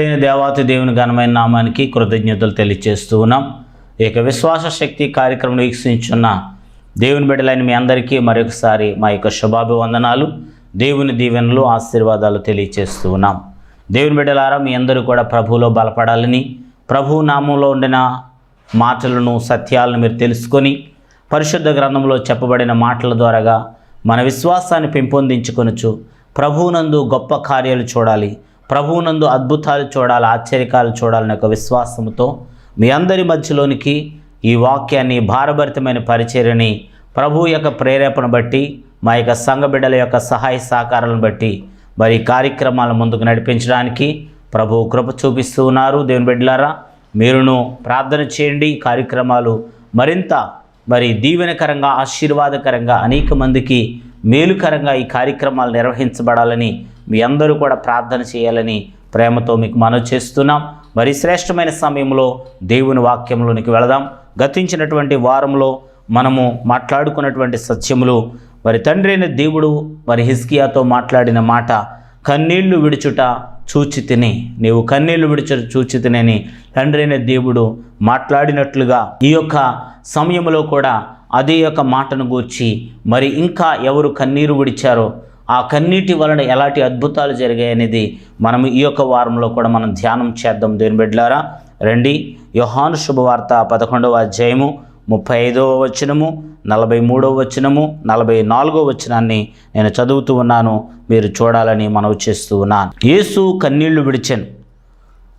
మహోన్నతుడైన దేవాతి దేవుని ఘనమైన నామానికి కృతజ్ఞతలు తెలియజేస్తూ ఉన్నాం. ఈ యొక్క విశ్వాస శక్తి కార్యక్రమం వీక్షించున్న దేవుని బిడ్డలైన మీ అందరికీ మరొకసారి మా యొక్క శుభాభివందనాలు. దేవుని దీవెనలు ఆశీర్వాదాలు తెలియజేస్తూ ఉన్నాం. దేవుని బిడ్డలారా మీ అందరూ కూడా ప్రభువులో బలపడాలని ప్రభు నామంలో ఉండిన మాటలను సత్యాలను మీరు తెలుసుకొని పరిశుద్ధ గ్రంథంలో చెప్పబడిన మాటల ద్వారాగా మన విశ్వాసాన్ని పెంపొందించుకొనచ్చు ప్రభువునందు గొప్ప కార్యాలు చూడాలి. ప్రభువునందు అద్భుతాలు చూడాలి ఆశ్చర్యకాలు చూడాలనే ఒక విశ్వాసంతో మీ అందరి మధ్యలోనికి ఈ వాక్యాన్ని భారభరితమైన పరిచర్యని ప్రభు యొక్క ప్రేరేపణ బట్టి మా యొక్క సంఘ బిడ్డల యొక్క సహాయ సహకారాలను బట్టి మరి కార్యక్రమాల ముందుకు నడిపించడానికి ప్రభు కృప చూపిస్తూ ఉన్నారు. దేవుని బిడ్డలారా మీరును ప్రార్థన చేయండి. కార్యక్రమాలు మరింత మరి దీవెనకరంగా ఆశీర్వాదకరంగా అనేక మందికి మేలుకరంగా ఈ కార్యక్రమాలు నిర్వహించబడాలని మీ అందరూ కూడా ప్రార్థన చేయాలని ప్రేమతో మీకు మనవి చేస్తున్నాం. మరి శ్రేష్టమైన సమయంలో దేవుని వాక్యంలోనికి వెళదాం. గతించినటువంటి వారంలో మనము మాట్లాడుకున్నటువంటి సత్యములు మరి తండ్రి అయిన దేవుడు మరి హిస్కియాతో మాట్లాడిన మాట కన్నీళ్ళు విడుచుట చూచి తిని నీవు కన్నీళ్ళు విడుచుట చూచి తినని తండ్రి అయిన దేవుడు మాట్లాడినట్లుగా ఈ యొక్క సమయంలో కూడా అదే యొక్క మాటను గూర్చి మరి ఇంకా ఎవరు కన్నీరు విడిచారో ఆ కన్నీటి వలన ఎలాంటి అద్భుతాలు జరిగాయనేది మనం ఈ యొక్క వారంలో కూడా మనం ధ్యానం చేద్దాం. దేని బిడ్డలారా రండి. యోహాను శుభవార్త పదకొండవ అధ్యాయము ముప్పై ఐదవ వచనము నలభై మూడవ వచనము నలభై నాలుగవ వచనాన్ని నేను చదువుతూ ఉన్నాను. మీరు చూడాలని మనవి చేస్తూ ఉన్నాను. యేసు కన్నీళ్ళు విడిచాను.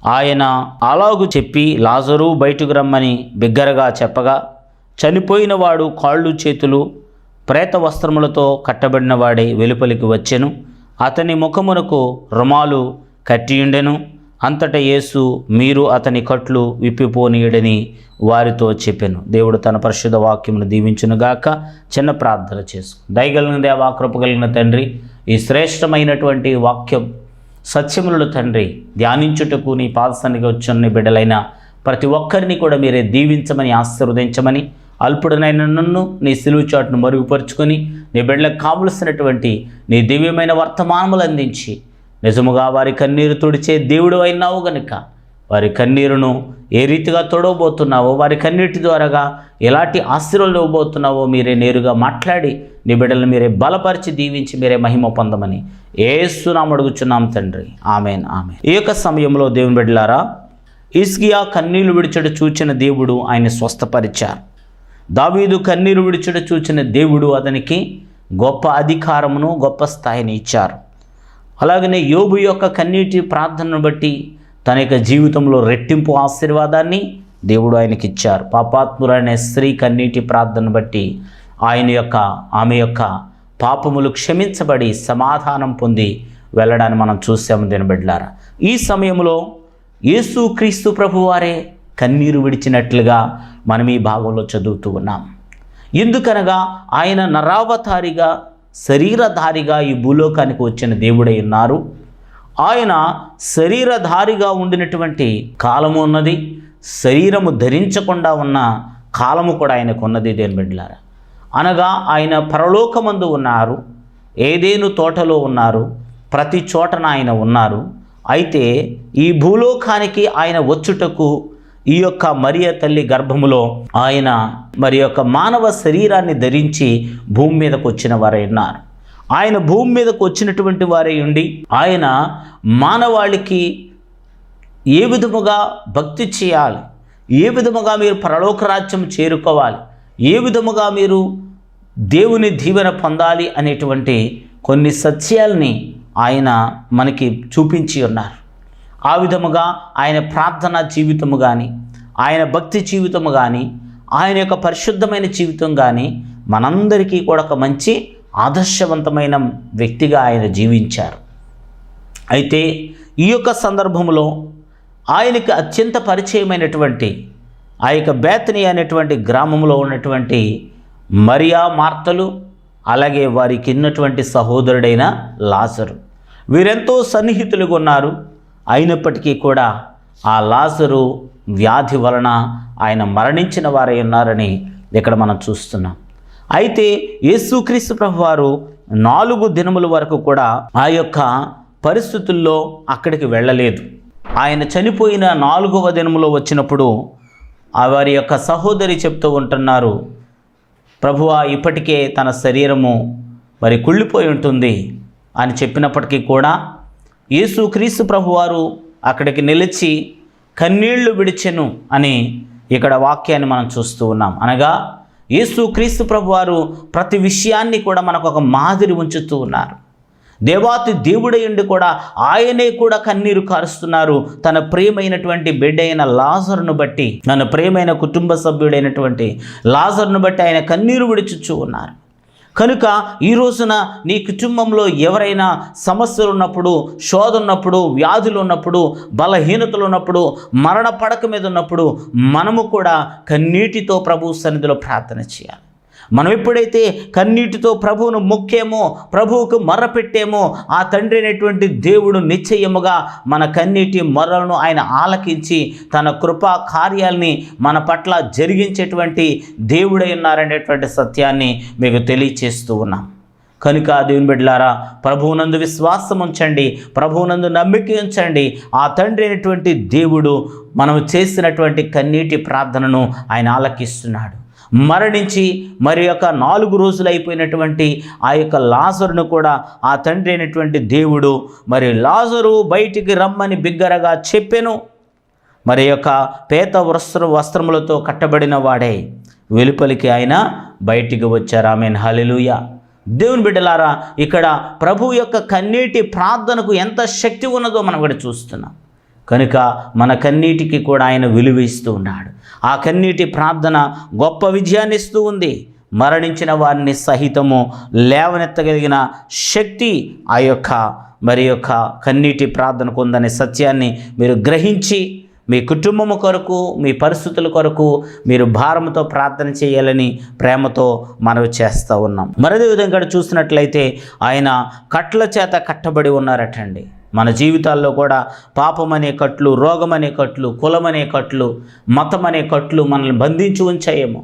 ఆయన అలాగు చెప్పి లాజరు బయటకు రమ్మని బిగ్గరగా చెప్పగా చనిపోయిన వాడు కాళ్ళు చేతులు ప్రేత వస్త్రములతో కట్టబడిన వాడే వెలుపలికి వచ్చెను. అతని ముఖమునకు రుమాలు కట్టియుండెను. అంతట యేసు మీరు అతని కట్లు విప్పిపోనీయుడని వారితో చెప్పాను. దేవుడు తన పరిశుద్ధ వాక్యమును దీవించునుగాక చిన్న ప్రార్థన చేసుకు దయగలిగిన దేవా కృపగలిగిన తండ్రి ఈ శ్రేష్టమైనటువంటి వాక్యం సత్యములు తండ్రి ధ్యానించుటకు నీ పాదస్థానికి వచ్చిన బిడ్డలైన ప్రతి ఒక్కరిని కూడా మీరే దీవించమని ఆశీర్వదించమని అల్పుడనైన నన్ను నీ సిలువు చాటును మరుగుపరుచుకొని నీ బిడ్డలకు కావలసినటువంటి నీ దివ్యమైన వర్తమానములు అందించి నిజముగా వారి కన్నీరు తుడిచే దేవుడు అయినావు గనుక వారి కన్నీరును ఏ రీతిగా తొడవబోతున్నావో వారి కన్నీటి ద్వారాగా ఎలాంటి ఆశీర్వాదాలు ఇవ్వబోతున్నావో మీరే నేరుగా మాట్లాడి నీ బిడ్డలను మీరే బలపరిచి దీవించి మీరే మహిమ పొందమని ఏసునాం అడుగుచున్నాం తండ్రి. ఆమెన్ ఆమె ఈ యొక్క సమయంలో దేవుని బిడ్డలారా ఇస్కియా కన్నీళ్ళు విడిచడు చూచిన దేవుడు ఆయన స్వస్థపరిచారు. దావీదు కన్నీరు విడిచుట చూచిన దేవుడు అతనికి గొప్ప అధికారమును గొప్ప స్థాయిని ఇచ్చారు. అలాగనే యోబు యొక్క కన్నీటి ప్రార్థనను బట్టి తన యొక్క జీవితంలో రెట్టింపు ఆశీర్వాదాన్ని దేవుడు ఆయనకి ఇచ్చారు పాపాత్మురైన స్త్రీ కన్నీటి ప్రార్థనను బట్టి ఆయన యొక్క ఆమె యొక్క పాపములు క్షమించబడి సమాధానం పొంది వెళ్ళడాన్ని మనం చూసాము దీని బిడ్డలారా ఈ సమయంలో యేసు క్రీస్తు ప్రభువారే కన్నీరు విడిచినట్లుగా మనం ఈ భాగంలో చదువుతూ ఉన్నాం. ఎందుకనగా ఆయన నరావతారిగా శరీరధారిగా ఈ భూలోకానికి వచ్చిన దేవుడై ఉన్నారు. ఆయన శరీరధారిగా ఉండినటువంటి కాలము ఉన్నది. శరీరము ధరించకుండా ఉన్న కాలము కూడా ఆయనకు ఉన్నది దేని బిడ్డలారా. అనగా ఆయన పరలోకమందు ఉన్నారు. ఏదేను తోటలో ఉన్నారు. ప్రతి చోటన ఆయన ఉన్నారు. అయితే ఈ భూలోకానికి ఆయన వచ్చుటకు ఈ యొక్క మరియ తల్లి గర్భములో ఆయన మరి యొక్క మానవ శరీరాన్ని ధరించి భూమి మీదకు వచ్చిన వారై ఉన్నారు. ఆయన భూమి మీదకు వచ్చినటువంటి వారై ఉండి ఆయన మానవాళికి ఏ విధముగా భక్తి చేయాలి? ఏ విధముగా మీరు పరలోక రాజ్యం చేరుకోవాలి? ఏ విధముగా మీరు దేవుని దీవెన పొందాలి అనేటువంటి కొన్ని సత్యాల్ని ఆయన మనకి చూపించి ఉన్నారు. ఆ విధముగా ఆయన ప్రార్థన జీవితము కానీ ఆయన భక్తి జీవితము కానీ ఆయన యొక్క పరిశుద్ధమైన జీవితం కానీ మనందరికీ కూడా ఒక మంచి ఆదర్శవంతమైన వ్యక్తిగా ఆయన జీవించారు. అయితే ఈ యొక్క సందర్భంలో ఆయనకి అత్యంత పరిచయమైనటువంటి ఆ యొక్క బేతని అనేటువంటి గ్రామంలో ఉన్నటువంటి మరియా మార్తలు అలాగే వారికి ఉన్నటువంటి సహోదరుడైన లాజరు వీరెంతో సన్నిహితులుగా ఉన్నారు. అయినప్పటికీ కూడా ఆ లాజరు వ్యాధి వలన ఆయన మరణించిన వారై ఉన్నారని ఇక్కడ మనం చూస్తున్నాం. అయితే యేసుక్రీస్తు ప్రభు వారు నాలుగు దినముల వరకు కూడా ఆ యొక్క పరిస్థితుల్లో అక్కడికి వెళ్ళలేదు. ఆయన చనిపోయిన నాలుగవ దినములో వచ్చినప్పుడు ఆ వారి యొక్క సహోదరి చెప్తూ ఉంటున్నారు ప్రభువా ఇప్పటికే తన శరీరము మరి కుళ్ళిపోయి ఉంటుంది అని చెప్పినప్పటికీ కూడా యేసు క్రీస్తు ప్రభువారు అక్కడికి నిలిచి కన్నీళ్ళు విడిచెను అని ఇక్కడ వాక్యాన్ని మనం చూస్తూ ఉన్నాం. అనగా యేసు క్రీస్తు ప్రభువారు ప్రతి విషయాన్ని కూడా మనకు ఒక మాదిరి ఉంచుతూ ఉన్నారు. దేవాతి దేవుడయుండి కూడా ఆయనే కూడా కన్నీరు కారుస్తున్నారు. తన ప్రియమైనటువంటి బిడ్డ అయిన లాజర్ను బట్టి తన ప్రియమైన కుటుంబ సభ్యుడైనటువంటి లాజర్ను బట్టి ఆయన కన్నీరు విడిచుచూ ఉన్నారు. కనుక ఈ రోజున నీ కుటుంబంలో ఎవరైనా సమస్యలు ఉన్నప్పుడు శోధ ఉన్నప్పుడు వ్యాధులు ఉన్నప్పుడు బలహీనతలు ఉన్నప్పుడు మరణ పడక మీద ఉన్నప్పుడు మనము కూడా కన్నీటితో ప్రభు సన్నిధిలో ప్రార్థన చేయాలి. మనం ఎప్పుడైతే కన్నీటితో ప్రభువును మొక్కేమో ప్రభువుకు మర్ర పెట్టేమో ఆ తండ్రి అయినటువంటి దేవుడు నిశ్చయముగా మన కన్నీటి మొర్రలను ఆయన ఆలకించి తన కృపా కార్యాల్ని మన పట్ల జరిగించేటువంటి దేవుడై ఉన్నారనేటువంటి సత్యాన్ని మీకు తెలియచేస్తూ ఉన్నాం. కనుక దేవుని బిడ్డలారా ప్రభువునందు విశ్వాసం ఉంచండి ప్రభువునందు నమ్మిక ఉంచండి. ఆ తండ్రి అయినటువంటి దేవుడు మనం చేసినటువంటి కన్నీటి ప్రార్థనను ఆయన ఆలకిస్తున్నాడు. మరణించి మరి యొక్క నాలుగు రోజులు అయిపోయినటువంటి ఆ యొక్క లాజరును కూడా ఆ తండ్రి అయినటువంటి దేవుడు మరి లాజరు బయటికి రమ్మని బిగ్గరగా చెప్పెను. మరి యొక్క పేత వస్త్ర వస్త్రములతో కట్టబడిన వాడే వెలుపలికి ఆయన బయటికి వచ్చారు. ఆమె హలెలుయ దేవుని బిడ్డలారా ఇక్కడ ప్రభు యొక్క కన్నీటి ప్రార్థనకు ఎంత శక్తి ఉన్నదో మనం ఇక్కడ చూస్తున్నాం. కనుక మన కన్నీటికి కూడా ఆయన విలువ ఇస్తూ ఉన్నాడు. ఆ కన్నీటి ప్రార్థన గొప్ప విజయాన్ని ఇస్తూ ఉంది. మరణించిన వారిని సహితము లేవనెత్తగలిగిన శక్తి ఆ యొక్క మరి యొక్క కన్నీటి ప్రార్థనకు ఉందనే సత్యాన్ని మీరు గ్రహించి మీ కుటుంబము కొరకు మీ పరిస్థితుల కొరకు మీరు భారంతో ప్రార్థన చేయాలని ప్రేమతో మనవి చేస్తూ ఉన్నాం. మరదే విధంగా చూసినట్లయితే ఆయన కట్ల చేత కట్టబడి ఉన్నారటండి. మన జీవితాల్లో కూడా పాపం అనే కట్లు రోగం అనే కట్లు కులం అనే కట్లు మతం అనే కట్లు మనల్ని బంధించి ఉంచాయేమో.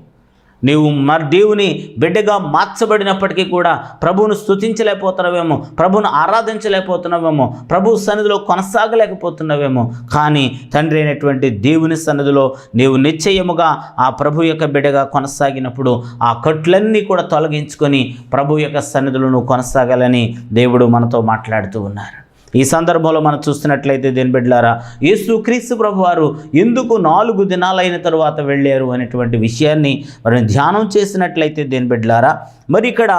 నీవు మరి దేవుని బిడ్డగా మార్చబడినప్పటికీ కూడా ప్రభువును స్థుతించలేకపోతున్నావేమో ప్రభువును ఆరాధించలేకపోతున్నావేమో ప్రభు సన్నిధిలో కొనసాగలేకపోతున్నావేమో. కానీ తండ్రి అయినటువంటి దేవుని సన్నిధిలో నీవు నిశ్చయముగా ఆ ప్రభు యొక్క బిడ్డగా కొనసాగినప్పుడు ఆ కట్లన్నీ కూడా తొలగించుకొని ప్రభు యొక్క సన్నిధిలో నువ్వు కొనసాగాలని దేవుడు మనతో మాట్లాడుతూ ఉన్నారు. ఈ సందర్భంలో మనం చూస్తున్నట్లయితే దేని బిడ్డలారా యేసు క్రీస్తు ప్రభు వారు ఎందుకు నాలుగు దినాలైన తరువాత వెళ్ళారు అనేటువంటి విషయాన్ని మరి ధ్యానం చేసినట్లయితే దేని బిడ్డలారా మరి ఇక్కడ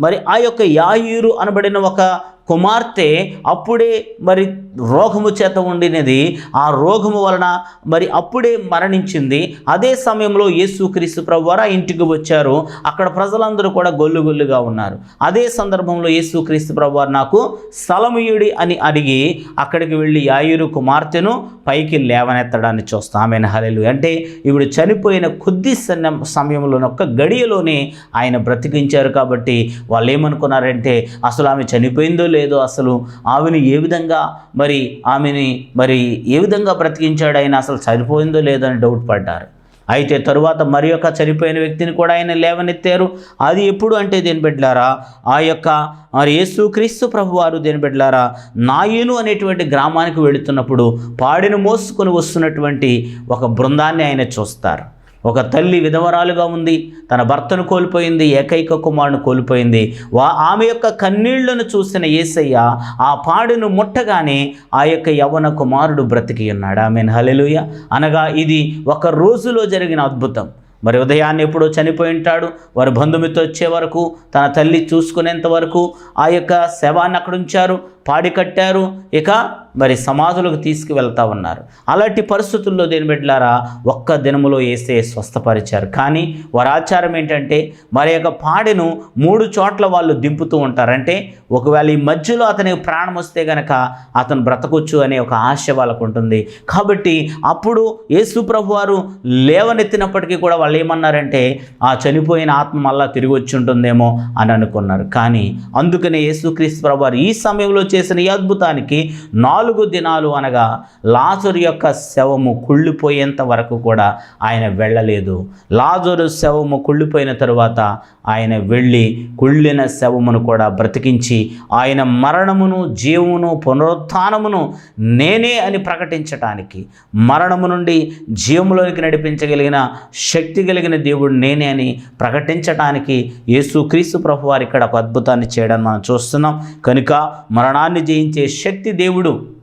మరి ఆ యొక్క యాయూరు అనబడిన ఒక కుమార్తె అప్పుడే మరి రోగము చేత ఉండినది. ఆ రోగము వలన మరి అప్పుడే మరణించింది. అదే సమయంలో యేసుక్రీస్తు ప్రభు వారు ఆ ఇంటికి వచ్చారు. అక్కడ ప్రజలందరూ కూడా గొల్లు గొల్లుగా ఉన్నారు. అదే సందర్భంలో యేసుక్రీస్తు ప్రభు వారు నాకు స్థలముయుడి అని అడిగి అక్కడికి వెళ్ళి యాయురు కుమార్తెను పైకి లేవనెత్తడాన్ని చూస్తాం. ఆమె హలెలు అంటే ఇప్పుడు చనిపోయిన కొద్ది సన్న- సమయంలో ఒక్క గడియలోనే ఆయన బ్రతికించారు కాబట్టి వాళ్ళు ఏమనుకున్నారంటే అసలు ఆమె చనిపోయిందో లేదో అసలు ఆమెను ఏ విధంగా మరి ఆమెని మరి ఏ విధంగా బ్రతికించాడు ఆయన అసలు చనిపోయిందో లేదో అని డౌట్ పడ్డారు. అయితే తరువాత మరి యొక్క చనిపోయిన వ్యక్తిని కూడా ఆయన లేవనెత్తారు. అది ఎప్పుడు అంటే దేని బిడ్డలారా ఆ యొక్క మరి యేసు క్రీస్తు ప్రభు వారు దేని బిడ్డలారా నాయును అనేటువంటి గ్రామానికి వెళుతున్నప్పుడు పాడిని మోసుకొని వస్తున్నటువంటి ఒక బృందాన్ని ఆయన చూస్తారు. ఒక తల్లి విధవరాలుగా ఉంది తన భర్తను కోల్పోయింది ఏకైక కుమారుని కోల్పోయింది. వా ఆమె యొక్క కన్నీళ్ళను చూసిన యేసయ్య ఆ పాడును ముట్టగానే ఆ యొక్క యవన కుమారుడు బ్రతికి ఉన్నాడు. ఆమె హలెలుయ అనగా ఇది ఒక రోజులో జరిగిన అద్భుతం. మరి ఉదయాన్నే ఎప్పుడో చనిపోయి ఉంటాడు. వారి బంధుమితో వచ్చే వరకు తన తల్లి చూసుకునేంత వరకు ఆ యొక్క శవాన్ని అక్కడ ఉంచారు. పాడి కట్టారు. ఇక మరి సమాధులకు తీసుకువెళ్తా ఉన్నారు. అలాంటి పరిస్థితుల్లో దేని బిడ్డలారా ఒక్క దినములో వేసే స్వస్థపరిచారు. కానీ వారి ఆచారం ఏంటంటే మరి యొక్క పాడెను మూడు చోట్ల వాళ్ళు దింపుతూ ఉంటారు. అంటే ఒకవేళ ఈ మధ్యలో అతనికి ప్రాణం వస్తే గనక అతను బ్రతకొచ్చు అనే ఒక ఆశ వాళ్ళకు ఉంటుంది. కాబట్టి అప్పుడు యేసు ప్రభు వారు లేవనెత్తినప్పటికీ కూడా వాళ్ళు ఏమన్నారంటే ఆ చనిపోయిన ఆత్మ మళ్ళా తిరిగి వచ్చి ఉంటుందేమో అని అనుకున్నారు. కానీ అందుకనే యేసుక్రీస్తు ప్రభు వారు ఈ సమయంలో చేసిన ఈ అద్భుతానికి నాలుగు దినాలు అనగా లాజరు యొక్క శవము కుళ్ళిపోయేంత వరకు కూడా ఆయన వెళ్ళలేదు. లాజరు శవము కుళ్ళిపోయిన తరువాత ఆయన వెళ్ళి కుళ్ళిన శవమును కూడా బ్రతికించి ఆయన మరణమును జీవమును పునరుత్నమును నేనే అని ప్రకటించటానికి మరణము నుండి జీవములోనికి నడిపించగలిగిన శక్తి కలిగిన దేవుడు నేనే అని ప్రకటించటానికి యేసు క్రీస్తు ప్రభు వారు ఇక్కడ ఒక అద్భుతాన్ని చేయడం మనం చూస్తున్నాం. కనుక మరణాన్ని జయించే శక్తి దేవుడు.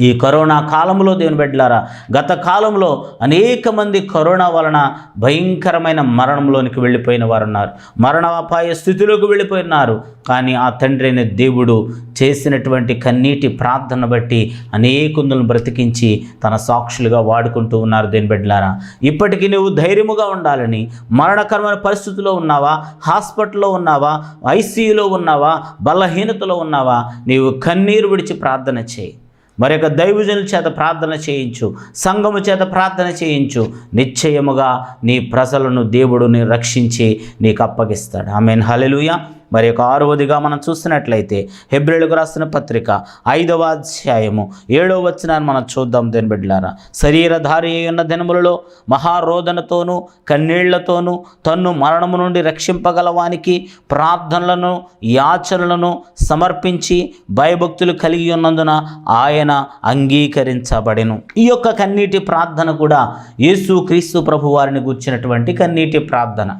ఈ కరోనా కాలంలో దేవుని బిడ్డలారా గత కాలంలో అనేక మంది కరోనా వలన భయంకరమైన మరణంలోనికి వెళ్ళిపోయిన వారు ఉన్నారు మరణాపాయ స్థితిలోకి వెళ్ళిపోయినారు. కానీ ఆ తండ్రి అయిన దేవుడు చేసినటువంటి కన్నీటి ప్రార్థన బట్టి అనేకుందులను బ్రతికించి తన సాక్షులుగా వాడుకుంటూ ఉన్నారు దేని బిడ్డలారా. ఇప్పటికీ నువ్వు ధైర్యముగా ఉండాలని మరణకరమైన పరిస్థితిలో ఉన్నావా హాస్పిటల్లో ఉన్నావా ఐసీయూలో ఉన్నావా బలహీనతలో ఉన్నావా నీవు కన్నీరు విడిచి ప్రార్థన చేయి. మరి యొక్క దైవజనుల చేత ప్రార్థన చేయించు సంఘము చేత ప్రార్థన చేయించు. నిశ్చయముగా నీ ప్రజలను దేవుడు రక్షించి నీకు అప్పగిస్తాడు. ఆమెన్. హలెలుయా మరి ఒక ఆరవదిగా మనం చూసినట్లయితే హెబ్రిలకు రాసిన పత్రిక ఐదవ అధ్యాయము ఏడవ వచనాన్ని మనం చూద్దాం దేని బిడ్డలారా. శరీరధారి ఉన్న దినములలో మహారోదనతోనూ కన్నీళ్ళతోనూ తన్ను మరణము నుండి రక్షింపగలవానికి ప్రార్థనలను యాచనలను సమర్పించి భయభక్తులు కలిగి ఉన్నందున ఆయన అంగీకరించబడెను. ఈ యొక్క కన్నీటి ప్రార్థన కూడా యేసు క్రీస్తు ప్రభు వారిని గుర్చినటువంటి కన్నీటి ప్రార్థన.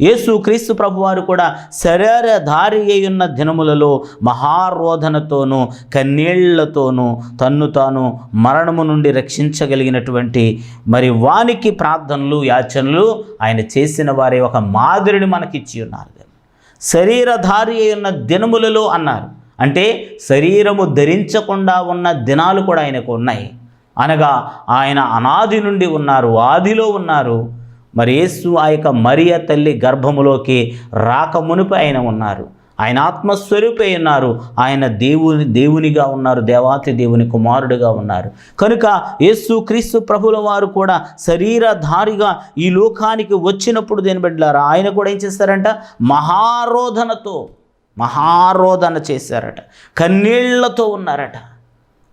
యేసు క్రీస్తు ప్రభువారు కూడా శరీరధారి అయి ఉన్న దినములలో మహారోధనతోనూ కన్నీళ్ళతోనూ తన్ను తాను మరణము నుండి రక్షించగలిగినటువంటి మరి వానికి ప్రార్థనలు యాచనలు ఆయన చేసిన వారి ఒక మాదిరిని మనకిచ్చి ఉన్నారు. శరీరధారి ఉన్న దినములలో అన్నారు. అంటే శరీరము ధరించకుండా ఉన్న దినాలు కూడా ఆయనకు ఉన్నాయి. అనగా ఆయన అనాది నుండి ఉన్నారు ఆదిలో ఉన్నారు. మరి యేసు ఆ యొక్క మరియ తల్లి గర్భములోకి రాక మునుపు ఆయన ఉన్నారు. ఆయన ఆత్మస్వరూపై ఉన్నారు. ఆయన దేవుని దేవునిగా ఉన్నారు. దేవాతి దేవుని కుమారుడిగా ఉన్నారు. కనుక యేసు క్రీస్తు ప్రభుల వారు కూడా శరీరధారిగా ఈ లోకానికి వచ్చినప్పుడు దేని బిడ్డలారా ఆయన కూడా ఏం చేస్తారంట? మహారోధనతో మహారోధన చేశారట. కన్నీళ్ళతో ఉన్నారట.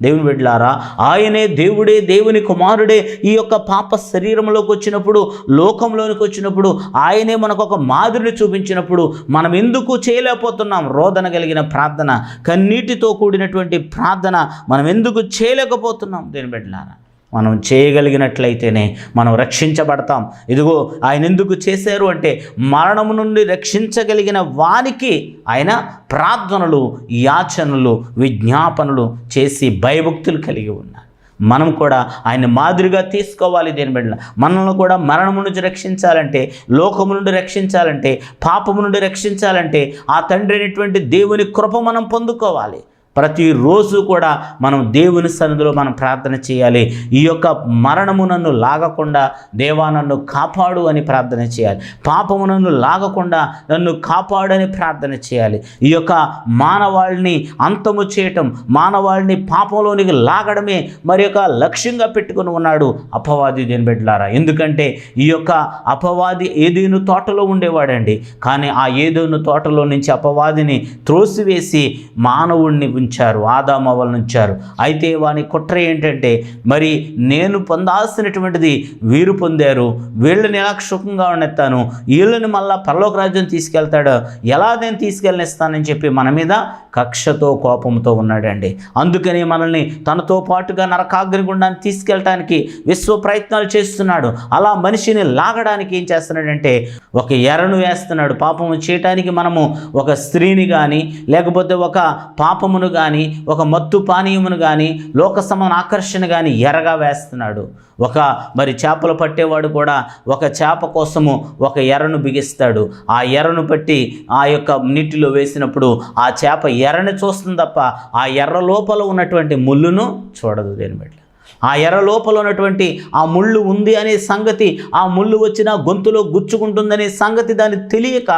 దేవుని బిడ్డలారా ఆయనే దేవుడే దేవుని కుమారుడే ఈ యొక్క పాప శరీరంలోకి వచ్చినప్పుడు లోకంలోనికి వచ్చినప్పుడు ఆయనే మనకు ఒక మాదిరిని చూపించినప్పుడు మనం ఎందుకు చేయలేకపోతున్నాం? రోదన కలిగిన ప్రార్థన కన్నీటితో కూడినటువంటి ప్రార్థన మనం ఎందుకు చేయలేకపోతున్నాం? దేని బిడ్డలారా. మనం చేయగలిగినట్లయితేనే మనం రక్షించబడతాం. ఇదిగో ఆయన ఎందుకు చేశారు అంటే మరణము నుండి రక్షించగలిగిన వానికి ఆయన ప్రార్థనలు యాచనలు విజ్ఞాపనలు చేసి భయభక్తులు కలిగి ఉన్నారు. మనం కూడా ఆయన మాదిరిగా తీసుకోవాలి దేని బిడ్డ మనల్ని కూడా మరణము నుంచి రక్షించాలంటే లోకము నుండి రక్షించాలంటే పాపము నుండి రక్షించాలంటే ఆ తండ్రి అయినటువంటి దేవుని కృప మనం పొందుకోవాలి. ప్రతిరోజు కూడా మనం దేవుని సన్నిధిలో మనం ప్రార్థన చేయాలి. ఈ యొక్క మరణము నన్ను లాగకుండా దేవా నన్ను కాపాడు అని ప్రార్థన చేయాలి. పాపము నన్ను లాగకుండా నన్ను కాపాడు అని ప్రార్థన చేయాలి. ఈ యొక్క మానవాళిని అంతము చేయటం మానవాళిని పాపంలోనికి లాగడమే మరి యొక్క లక్ష్యంగా పెట్టుకుని ఉన్నాడు అపవాది దేని బిడ్డలారా. ఎందుకంటే ఈ యొక్క అపవాది ఏదేను తోటలో ఉండేవాడండి. కానీ ఆ ఏదేను తోటలో నుంచి అపవాదిని త్రోసివేసి మానవుణ్ణి ఉంచారు ఆదామవలను ఉంచారు అయితే వాని కుట్ర ఏంటంటే మరి నేను పొందాల్సినటువంటిది వీరు పొందారు. వీళ్ళని ఎలా సుఖంగా ఉండెత్తాను వీళ్ళని మళ్ళా పరలోక రాజ్యం తీసుకెళ్తాడు. ఎలా నేను తీసుకెళ్ళనిస్తానని చెప్పి మన మీద కక్షతో కోపంతో ఉన్నాడండి. అందుకని మనల్ని తనతో పాటుగా నరకాగ్నిగుండాన్ని తీసుకెళ్ళటానికి విశ్వ ప్రయత్నాలు చేస్తున్నాడు. అలా మనిషిని లాగడానికి ఏం చేస్తున్నాడంటే ఒక ఎరను వేస్తున్నాడు. పాపము చేయటానికి మనము ఒక స్త్రీని కానీ లేకపోతే ఒక పాపమును కానీ ఒక మత్తు పానీయమును కానీ లోక సమాన ఆకర్షణ కానీ ఎరగా వేస్తున్నాడు. ఒక మరి చేపలు పట్టేవాడు కూడా ఒక చేప కోసము ఒక ఎర్రను బిగిస్తాడు. ఆ ఎర్రను పట్టి ఆ యొక్క నీటిలో వేసినప్పుడు ఆ చేప ఎర్రని చూస్తుంది తప్ప ఆ ఎర్ర లోపల ఉన్నటువంటి ముళ్ళును చూడదు దేని బట్టి ఆ ఎర్ర లోపల ఉన్నటువంటి ఆ ముళ్ళు ఉంది అనే సంగతి ఆ ముళ్ళు వచ్చిన గొంతులో గుచ్చుకుంటుందనే సంగతి దాన్ని తెలియక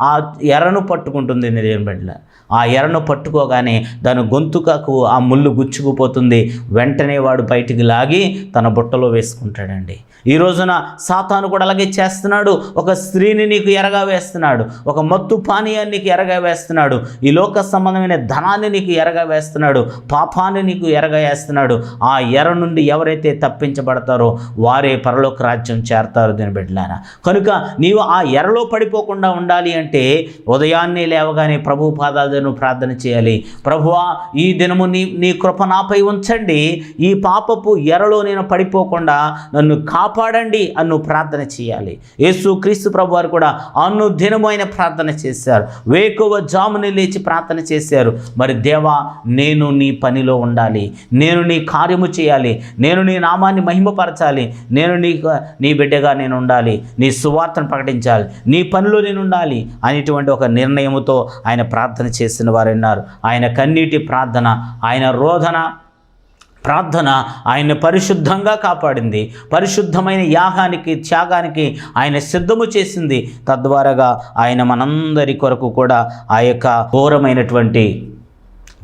ఆ ఎర్రను పట్టుకుంటుంది నిర్యం బిడ్డ ఆ ఎర్రను పట్టుకోగానే దాని గొంతుకకు ఆ ముళ్ళు గుచ్చుకుపోతుంది. వెంటనే వాడు బయటికి లాగి తన బుట్టలో వేసుకుంటాడండి. ఈ రోజున సాతాను కూడా అలాగే చేస్తున్నాడు. ఒక స్త్రీని నీకు ఎరగా వేస్తున్నాడు. ఒక మత్తు పానీయాన్ని నీకు ఎరగా వేస్తున్నాడు. ఈ లోక సంబంధమైన ధనాన్ని నీకు ఎరగా వేస్తున్నాడు. పాపాన్ని నీకు ఎరగా వేస్తున్నాడు. ఆ ఎర్రను నుండి ఎవరైతే తప్పించబడతారో వారే పరలోక రాజ్యం చేరతారు దీని బిడ్డలారా. కనుక నీవు ఆ ఎరలో పడిపోకుండా ఉండాలి అంటే ఉదయాన్నే లేవగానే ప్రభు పాదాలను ప్రార్థన చేయాలి. ప్రభువా ఈ దినము నీ నీ కృప నాపై ఉంచండి. ఈ పాపపు ఎరలో నేను పడిపోకుండా నన్ను కాపాడండి అన్ను ప్రార్థన చేయాలి. యేసు క్రీస్తు ప్రభు వారు కూడా అన్ను దినము ప్రార్థన చేశారు. వేకువ జాముని లేచి ప్రార్థన చేశారు. మరి దేవా నేను నీ పనిలో ఉండాలి. నేను నీ కార్యము చేయాలి. నేను నీ నామాన్ని మహిమపరచాలి. నేను నీ నీ బిడ్డగా నేను ఉండాలి. నీ సువార్తను ప్రకటించాలి. నీ పనిలో నేను ఉండాలి అనేటువంటి ఒక నిర్ణయముతో ఆయన ప్రార్థన చేసిన వారు ఉన్నారు. ఆయన కన్నీటి ప్రార్థన ఆయన రోధన ప్రార్థన ఆయన పరిశుద్ధంగా కాపాడింది. పరిశుద్ధమైన యాగానికి త్యాగానికి ఆయన సిద్ధము చేసింది. తద్వారాగా ఆయన మనందరి కొరకు కూడా ఆ యొక్క ఘోరమైనటువంటి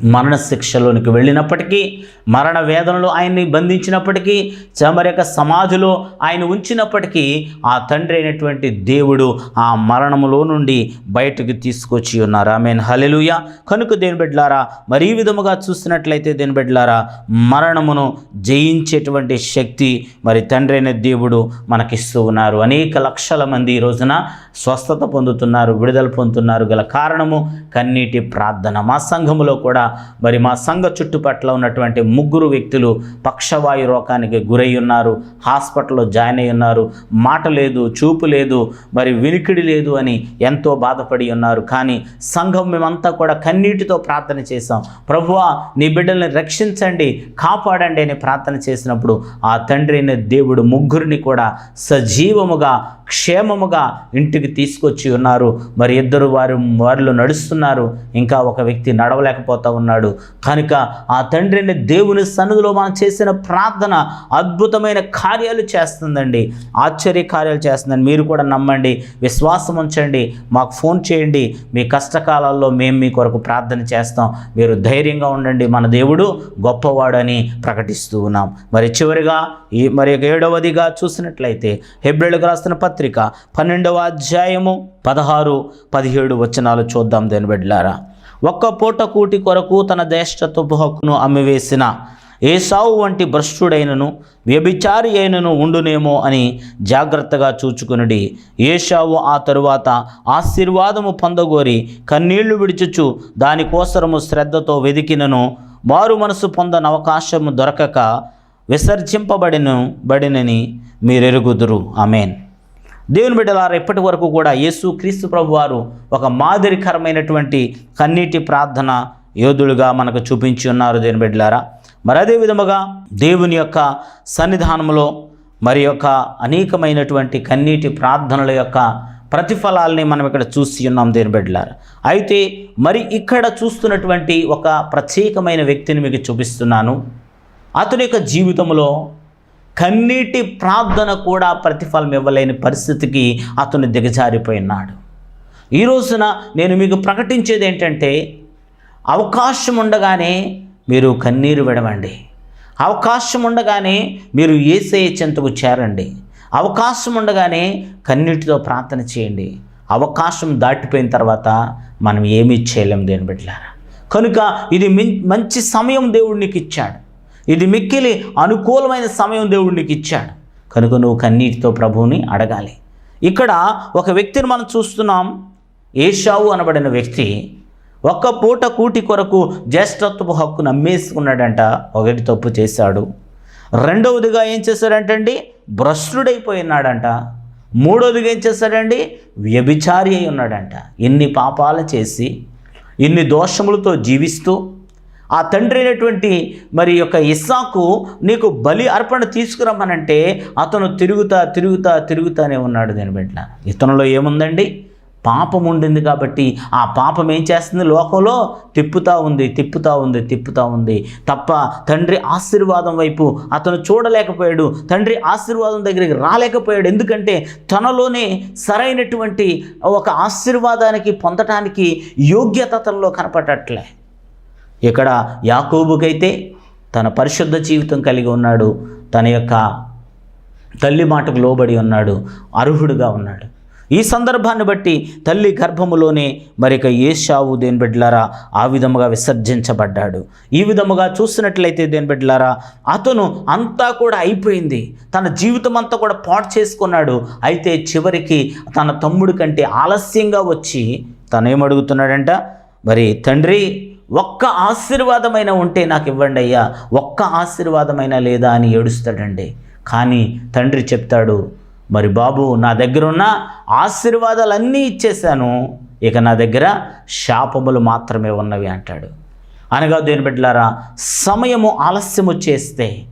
మరణ శిక్షలోనికి వెళ్ళినప్పటికీ మరణ వేదనలో ఆయన్ని బంధించినప్పటికీ చమర యొక్క సమాధిలో ఆయన ఉంచినప్పటికీ ఆ తండ్రి అయినటువంటి దేవుడు ఆ మరణములో నుండి బయటకు తీసుకొచ్చి ఉన్నారు. ఆమె హలెలుయ కనుక దేని బిడ్డలారా మరీ విధముగా చూసినట్లయితే దేని బిడ్డలారా మరణమును జయించేటువంటి శక్తి మరి తండ్రి అయిన దేవుడు మనకిస్తూ ఉన్నారు. అనేక లక్షల మంది ఈ రోజున స్వస్థత పొందుతున్నారు విడుదల పొందుతున్నారు గల కారణము కన్నీటి ప్రార్థన. మా సంఘములో కూడా మరి మా సంఘ చుట్టుపట్ల ఉన్నటువంటి ముగ్గురు వ్యక్తులు పక్షవాయు రోగానికి గురై ఉన్నారు హాస్పిటల్లో జాయిన్ అయి ఉన్నారు మాట లేదు చూపు లేదు మరి వినికిడి లేదు అని ఎంతో బాధపడి ఉన్నారు. కానీ సంఘం మేమంతా కూడా కన్నీటితో ప్రార్థన చేశాం. ప్రభువా నీ బిడ్డల్ని రక్షించండి కాపాడండి అని ప్రార్థన చేసినప్పుడు ఆ తండ్రి అయిన దేవుడు ముగ్గురిని కూడా సజీవముగా క్షేమముగా ఇంటికి తీసుకొచ్చి ఉన్నారు. మరి ఇద్దరు వారు వారిలో నడుస్తున్నారు. ఇంకా ఒక వ్యక్తి నడవలేకపోతా ఉన్నాడు. కనుక ఆ తండ్రిని దేవుని సన్నిధిలో మనం చేసిన ప్రార్థన అద్భుతమైన కార్యాలు చేస్తుందండి. ఆశ్చర్య కార్యాలు చేస్తుందండి మీరు కూడా నమ్మండి. విశ్వాసం ఉంచండి. మాకు ఫోన్ చేయండి. మీ కష్టకాలాల్లో మేము మీ కొరకు ప్రార్థన చేస్తాం. మీరు ధైర్యంగా ఉండండి. మన దేవుడు గొప్పవాడని ప్రకటిస్తూ ఉన్నాం. మరి చివరిగా ఈ మరి ఏడవదిగా చూసినట్లయితే హెబ్రిల్కి రాస్తున్న పత్రిక పన్నెండవ అధ్యాయము పదహారు పదిహేడు వచనాలు చూద్దాం దేని బిడ్లారా ఒక్క పూట కూటి కొరకు తన జ్యేష్ఠత్వపు హక్కును అమ్మివేసిన ఏసావు వంటి భ్రష్టుడైనను వ్యభిచారి అయినను ఉండునేమో అని జాగ్రత్తగా చూచుకునుడి. ఏషావు ఆ తరువాత ఆశీర్వాదము పొందగోరి కన్నీళ్ళు విడిచుచు దానికోసరము శ్రద్ధతో వెదికినను మారు మనసు పొందని అవకాశము దొరకక విసర్జింపబడిను బడినని మీరెరుగుదురు. ఆమెన్. దేవుని బిడ్డలారా ఇప్పటి వరకు కూడా యేసు క్రీస్తు ప్రభు వారు ఒక మాదిరికరమైనటువంటి కన్నీటి ప్రార్థన యోధులుగా మనకు చూపించి ఉన్నారు దేవుని బిడ్డలారా. మరి అదే విధముగా దేవుని యొక్క సన్నిధానంలో మరి యొక్క అనేకమైనటువంటి కన్నీటి ప్రార్థనల యొక్క ప్రతిఫలాల్ని మనం ఇక్కడ చూసి ఉన్నాం దేని బిడ్డలారు. అయితే మరి ఇక్కడ చూస్తున్నటువంటి ఒక ప్రత్యేకమైన వ్యక్తిని మీకు చూపిస్తున్నాను. అతని యొక్క జీవితంలో కన్నీటి ప్రార్థన కూడా ప్రతిఫలం ఇవ్వలేని పరిస్థితికి అతను దిగజారిపోయినాడు. ఈ రోజున నేను మీకు ప్రకటించేది ఏంటంటే అవకాశం ఉండగానే మీరు కన్నీరు విడవండి. అవకాశం ఉండగానే మీరు ఏసయ్య చెంతకు చేరండి. అవకాశం ఉండగానే కన్నీటితో ప్రార్థన చేయండి. అవకాశం దాటిపోయిన తర్వాత మనం ఏమీ చేయలేం దేని బిడ్డలారా. కనుక ఇది మంచి సమయం దేవుడు నీకు ఇచ్చాడు. ఇది మిక్కిలి అనుకూలమైన సమయం దేవుడు నీకు ఇచ్చాడు. కనుక నువ్వు కన్నీటితో ప్రభువుని అడగాలి. ఇక్కడ ఒక వ్యక్తిని మనం చూస్తున్నాం. ఏషావు అనబడిన వ్యక్తి ఒక్క పూట కూటి కొరకు జ్యేష్ఠత్వపు హక్కును అమ్మేసుకున్నాడంట ఒకటి తప్పు చేశాడు. రెండవదిగా ఏం చేశాడంటండి? భ్రష్టుడైపోయినాడంట. మూడోదిగా ఏం చేశాడండి? వ్యభిచారి అయి ఉన్నాడంట. ఇన్ని పాపాలు చేసి ఇన్ని దోషములతో జీవిస్తూ ఆ తండ్రి అయినటువంటి మరి యొక్క ఇస్సాకు నీకు బలి అర్పణ తీసుకురమ్మనంటే అతను తిరుగుతా తిరుగుతా తిరుగుతానే ఉన్నాడు దీని బిడ్డ ఇతనులో ఏముందండి? పాపం ఉండింది కాబట్టి ఆ పాపం ఏం చేస్తుంది? లోకంలో తిప్పుతూ ఉంది తిప్పుతూ ఉంది తిప్పుతూ ఉంది. తప్ప తండ్రి ఆశీర్వాదం వైపు అతను చూడలేకపోయాడు. తండ్రి ఆశీర్వాదం దగ్గరికి రాలేకపోయాడు. ఎందుకంటే తనలోనే సరైనటువంటి ఒక ఆశీర్వాదానికి పొందటానికి యోగ్యత తనలో కనపడట్లే. ఇక్కడ యాకోబుకైతే తన పరిశుద్ధ జీవితం కలిగి ఉన్నాడు. తన యొక్క తల్లి మాటకు లోబడి ఉన్నాడు. అర్హుడుగా ఉన్నాడు. ఈ సందర్భాన్ని బట్టి తల్లి గర్భములోనే మరిక ఏషావు దేని బిడ్డలారా ఆ విధముగా విసర్జించబడ్డాడు. ఈ విధముగా చూసినట్లయితే దేని బిడ్డలారా అతను అంతా కూడా అయిపోయింది. తన జీవితం అంతా కూడా పాటు చేసుకున్నాడు. అయితే చివరికి తన తమ్ముడి కంటే ఆలస్యంగా వచ్చి తనేమడుగుతున్నాడంట మరి తండ్రి ఒక్క ఆశీర్వాదమైన ఉంటే నాకు ఇవ్వండి అయ్యా. ఒక్క ఆశీర్వాదమైనా లేదా అని ఏడుస్తాడండి. కానీ తండ్రి చెప్తాడు మరి బాబు నా దగ్గర ఉన్న ఆశీర్వాదాలన్నీ ఇచ్చేశాను. ఇక నా దగ్గర శాపములు మాత్రమే ఉన్నవి అంటాడు. అనగా దేని బిడ్డలారా సమయము ఆలస్యము చేస్తే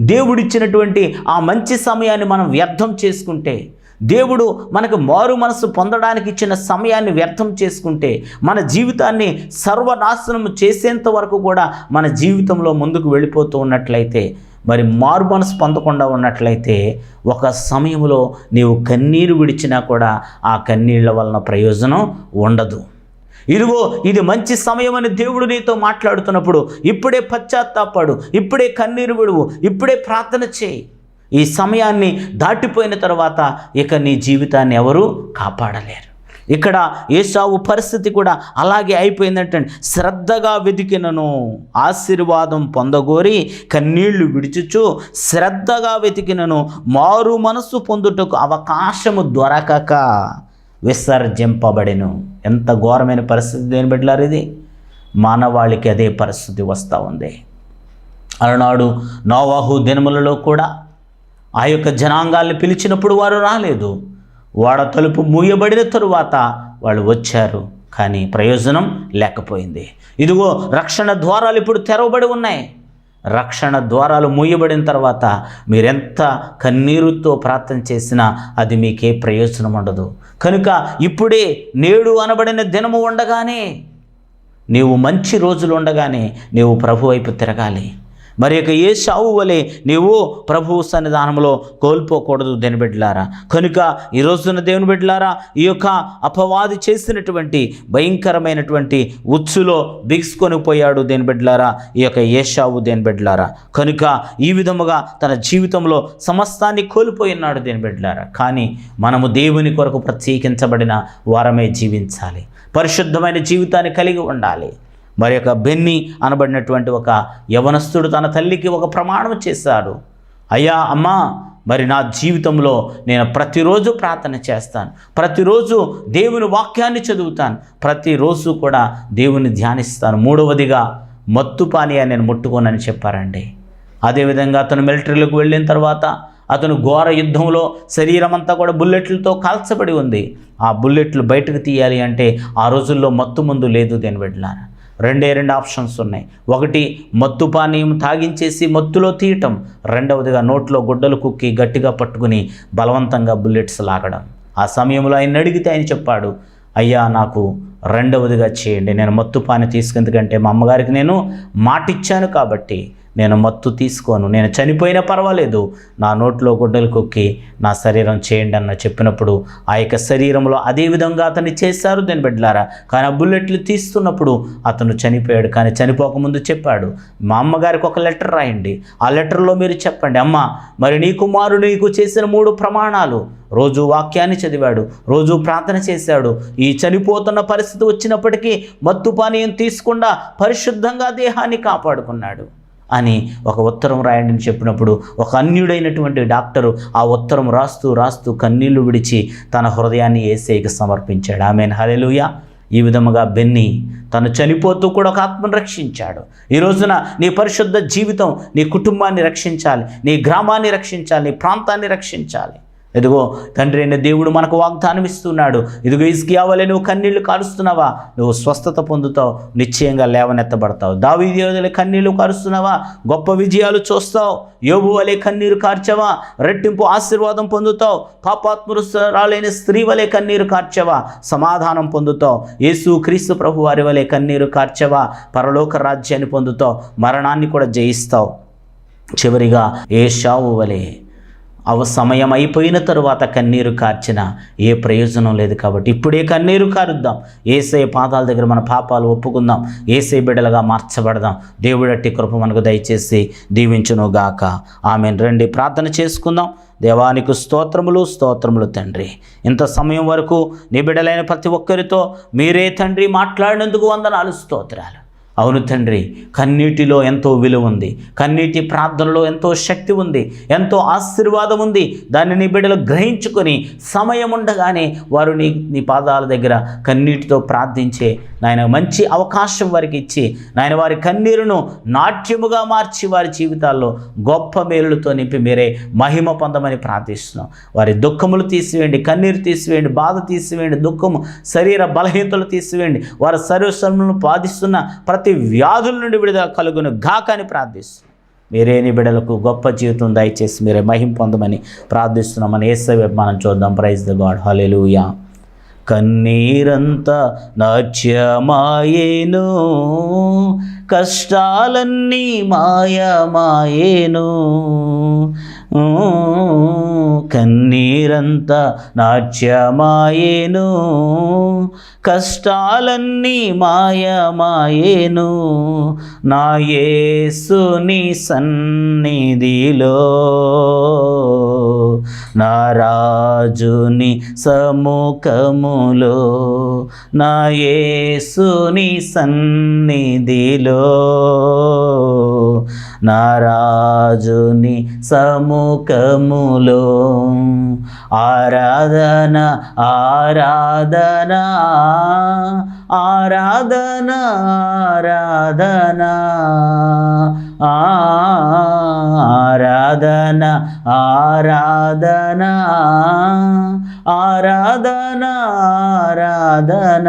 దేవుడిచ్చినటువంటి ఆ మంచి సమయాన్ని మనం వ్యర్థం చేసుకుంటే దేవుడు మనకు మారు మనసు పొందడానికి ఇచ్చిన సమయాన్ని వ్యర్థం చేసుకుంటే మన జీవితాన్ని సర్వనాశనం చేసేంత వరకు కూడా మన జీవితంలో ముందుకు వెళ్ళిపోతూ ఉన్నట్లయితే మరి మారు మనసు పొందకుండా ఉన్నట్లయితే ఒక సమయంలో నీవు కన్నీరు విడిచినా కూడా ఆ కన్నీళ్ళ వలన ప్రయోజనం ఉండదు. ఇదిగో ఇది మంచి సమయం అని దేవుడు నీతో మాట్లాడుతున్నప్పుడు ఇప్పుడే పశ్చాత్తాపడు ఇప్పుడే కన్నీరు విడువు ఇప్పుడే ప్రార్థన చేయి. ఈ సమయాన్ని దాటిపోయిన తర్వాత ఇక నీ జీవితాన్ని ఎవరు కాపాడలేరు. ఇక్కడ ఏసావు పరిస్థితి కూడా అలాగే అయిపోయిందంటే శ్రద్ధగా వెతికినను. ఆశీర్వాదం పొందగోరి కన్నీళ్ళు విడిచుచు శ్రద్ధగా వెతికినను. మారు మనస్సు పొందుటకు అవకాశము దొరకక విసర్జింపబడెను. ఎంత ఘోరమైన పరిస్థితి దేని పెట్టారు ఇది? మానవాళికి అదే పరిస్థితి వస్తూ ఉంది. అలనాడు నోవాహు దినములలో కూడా ఆ యొక్క జనాంగాల్ని పిలిచినప్పుడు వారు రాలేదు. వాడ తలుపు మూయబడిన తరువాత వాళ్ళు వచ్చారు. కానీ ప్రయోజనం లేకపోయింది. ఇదిగో రక్షణ ద్వారాలు ఇప్పుడు తెరవబడి ఉన్నాయి. రక్షణ ద్వారాలు మూయబడిన తర్వాత మీరెంత కన్నీరుతో ప్రార్థన చేసినా అది మీకే ప్రయోజనం ఉండదు. కనుక ఇప్పుడే నేడు అనబడిన దినము ఉండగానే నీవు మంచి రోజులు ఉండగానే నీవు ప్రభు వైపు తిరగాలి. మరి యొక్క ఏ సావు వలె నీవు ప్రభువు సన్నిధానంలో కోల్పోకూడదు దేని బిడ్డలారా. కనుక ఈ రోజున దేవుని బిడ్డలారా ఈ యొక్క అపవాది చేసినటువంటి భయంకరమైనటువంటి ఉచ్చులో బిగుసుకొని పోయాడు దేని బిడ్డలారా ఈ యొక్క ఏషావు దేని బిడ్డలారా. కనుక ఈ విధముగా తన జీవితంలో సమస్తాన్ని కోల్పోయినాడు దేని బిడ్డలారా. కానీ మనము దేవుని కొరకు ప్రత్యేకించబడిన వారమే జీవించాలి. పరిశుద్ధమైన జీవితాన్ని కలిగి ఉండాలి. మరి యొక్క బెన్ని అనబడినటువంటి ఒక యవనస్తుడు తన తల్లికి ఒక ప్రమాణం చేశాడు. అయ్యా అమ్మా మరి నా జీవితంలో నేను ప్రతిరోజు ప్రార్థన చేస్తాను. ప్రతిరోజు దేవుని వాక్యాన్ని చదువుతాను. ప్రతిరోజు కూడా దేవుని ధ్యానిస్తాను. మూడవదిగా మత్తు నేను ముట్టుకోనని చెప్పారండి. అదేవిధంగా అతను మిలిటరీలోకి వెళ్ళిన తర్వాత అతను ఘోర యుద్ధంలో శరీరం అంతా కూడా బుల్లెట్లతో కాల్చబడి ఉంది. ఆ బుల్లెట్లు బయటకు తీయాలి అంటే ఆ రోజుల్లో మత్తు ముందు లేదు దేని వెళ్ళాను రెండే రెండు ఆప్షన్స్ ఉన్నాయి. ఒకటి మత్తు పానీయం తాగించేసి మత్తులో తీయటం. రెండవదిగా నోట్లో గుడ్డలు కుక్కి గట్టిగా పట్టుకుని బలవంతంగా బుల్లెట్స్ లాగడం. ఆ సమయంలో ఆయన అడిగితే ఆయన చెప్పాడు అయ్యా నాకు రెండవదిగా చేయండి. నేను మత్తు పాని తీసుకెందుకంటే మా అమ్మగారికి నేను మాటిచ్చాను కాబట్టి నేను మత్తు తీసుకోను. నేను చనిపోయినా పర్వాలేదు. నా నోట్లో గుడ్డలు కొక్కి నా శరీరం చేయండి అన్న చెప్పినప్పుడు ఆ యొక్క శరీరంలో అదే విధంగా అతన్ని చేశారు దాని బిడ్డలారా. కానీ ఆ బుల్లెట్లు తీస్తున్నప్పుడు అతను చనిపోయాడు. కానీ చనిపోకముందు చెప్పాడు మా అమ్మగారికి ఒక లెటర్ రాయండి. ఆ లెటర్లో మీరు చెప్పండి. అమ్మ మరి నీ కుమారుడు నీకు చేసిన మూడు ప్రమాణాలు. రోజు వాక్యాన్ని చదివాడు రోజు ప్రార్థన చేశాడు. ఈ చనిపోతున్న పరిస్థితి వచ్చినప్పటికీ మత్తు పానీయం తీసుకుండా పరిశుద్ధంగా దేహాన్ని కాపాడుకున్నాడు. అని ఒక ఉత్తరం రాయండి అని చెప్పినప్పుడు ఒక అన్యుడైనటువంటి డాక్టరు ఆ ఉత్తరం రాస్తూ రాస్తూ కన్నీళ్ళు విడిచి తన హృదయాన్ని ఏసైకి సమర్పించాడు. ఆమె హలెలుయ ఈ విధముగా బెన్ని తను చనిపోతూ కూడా ఒక ఆత్మను రక్షించాడు. ఈ రోజున నీ పరిశుద్ధ జీవితం నీ కుటుంబాన్ని రక్షించాలి నీ గ్రామాన్ని రక్షించాలి నీ ప్రాంతాన్ని రక్షించాలి. ఇదిగో తండ్రి అయిన దేవుడు మనకు వాగ్దానం ఇస్తున్నాడు. ఇదిగో ఇసుకియా వలె నువ్వు కన్నీళ్ళు కారుస్తున్నావా? నువ్వు స్వస్థత పొందుతావు నిశ్చయంగా లేవనెత్తబడతావు. దావీది వలె కన్నీళ్ళు కారుస్తున్నావా? గొప్ప విజయాలు చూస్తావు. యోబు వలె కన్నీరు కార్చవా? రెట్టింపు ఆశీర్వాదం పొందుతావు. పాపాత్మరురాలైన స్త్రీ వలె కన్నీరు కార్చవా? సమాధానం పొందుతావు. యేసు క్రీస్తు ప్రభు వారి వలె కన్నీరు కార్చవా? పరలోక రాజ్యాన్ని పొందుతావు. మరణాన్ని కూడా జయిస్తావు. చివరిగా ఏ షావు వలె అవ సమయం అయిపోయిన తరువాత కన్నీరు కార్చిన ఏ ప్రయోజనం లేదు కాబట్టి ఇప్పుడే కన్నీరు కారుద్దాం. ఏసే పాదాల దగ్గర మన పాపాలు ఒప్పుకుందాం. ఏసే బిడ్డలుగా మార్చబడదాం. దేవుడట్టి కృప మనకు దయచేసి దీవించునుగాక. ఆమె రండి ప్రార్థన చేసుకుందాం. దేవానికి స్తోత్రములు స్తోత్రములు తండ్రి. ఇంత సమయం వరకు నిబిడలైన ప్రతి ఒక్కరితో మీరే తండ్రి మాట్లాడినందుకు వందనాలు స్తోత్రాలు. అవును తండ్రి కన్నీటిలో ఎంతో విలువ ఉంది. కన్నీటి ప్రార్థనలో ఎంతో శక్తి ఉంది. ఎంతో ఆశీర్వాదం ఉంది. దానిని బిడ్డలు గ్రహించుకొని సమయం ఉండగానే వారు నీ నీ పాదాల దగ్గర కన్నీటితో ప్రార్థించే నాయన మంచి అవకాశం వారికి ఇచ్చి నాయన వారి కన్నీరును నాట్యముగా మార్చి వారి జీవితాల్లో గొప్ప మేలులతో నింపి మీరే మహిమ పొందమని ప్రార్థిస్తున్నాం. వారి దుఃఖములు తీసివేయండి కన్నీరు తీసివేయండి బాధ తీసివేయండి దుఃఖము శరీర బలహీనతలు తీసివేయండి. వారి శరీరములను బాధిస్తున్న ప్రతి వ్యాధుల నుండి విడుదల కలుగును గాకని ప్రార్థిస్తున్నాం. మీరే నీ బిడ్డలకు గొప్ప జీవితం దయచేసి మీరే మహిం పొందమని ప్రార్థిస్తున్నామని ఏసవి మనం చూద్దాం. Praise the God. హల్లెలూయా. కన్నీరంతా నాట్యమాయేను. కష్టాలన్నీ మాయమాయేను. కన్నీరంతా నాట్యమాయేను కష్టాలన్నీ మాయమాయేను. నా యేసుని సన్నిధిలో నా రాజుని సముఖములో నా యేసుని సన్నిధిలో. నారాజుని సముఖములో. ఆరాధన ఆరాధన ఆరాధన ఆరాధన ఆరాధన ఆరాధన ఆరాధన ఆరాధన.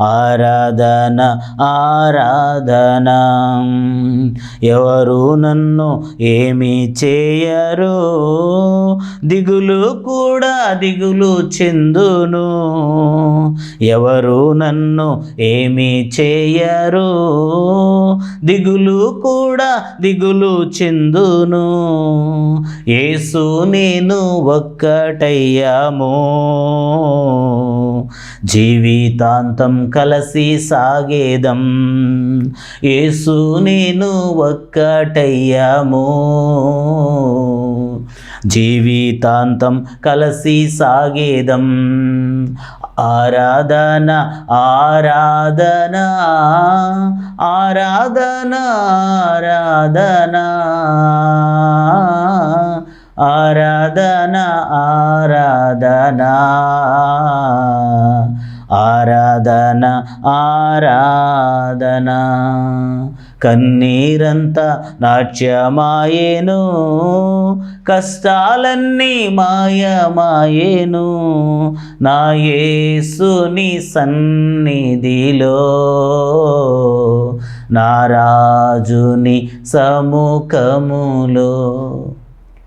ఆరాధన ఆరాధన. ఎవరు నన్ను ఏమి చేయరు? దిగులు కూడా దిగులు చెందును. ఎవరు నన్ను ఏమి చేయరు? దిగులు కూడా దిగులు చెందును. ఏసు నేను ఒక్కటయ్యాము. జీవితాంతం కలిసి సాగేదం. యేసు నేను ఒక్కటయ్యాము. జీవితాంతం కలిసి సాగేదం. ఆరాధన ఆరాధన ఆరాధన ఆరాధన. ఆరాధన ఆరాధన. ఆరాధన ఆరాధన. కన్నీరంతా నాట్యమాయేను కష్టాలన్నీ మాయమాయేను. నా యేసుని సన్నిధిలో నారాజుని సముఖములో.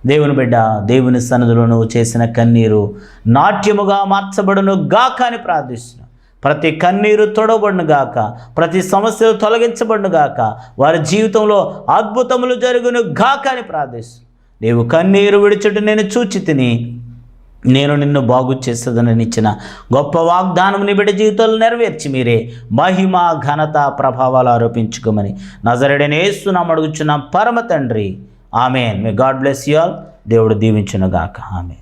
దేవుని బిడ్డ దేవుని సన్నిధిలో నువ్వు చేసిన కన్నీరు నాట్యముగా మార్చబడును గాక అని ప్రార్థిస్తున్నాను ప్రతి కన్నీరు తొడవబడును గాక ప్రతి సమస్యలు తొలగించబడును గాక వారి జీవితంలో అద్భుతములు జరుగును గాక అని ప్రార్థిస్తున్నాను నీవు కన్నీరు విడిచుట నేను చూచి తిని నేను నిన్ను బాగు చేస్తుందని ఇచ్చిన గొప్ప వాగ్దానం నీ బిడ్డ నెరవేర్చి మీరే. మహిమ ఘనత ప్రభావాలు ఆరోపించుకోమని. నజరడనేస్తున్నాం అడుగుచున్నాం పరమ తండ్రి ఆమె may God bless you all దేవుడు దీవించునుగాక. ఆమె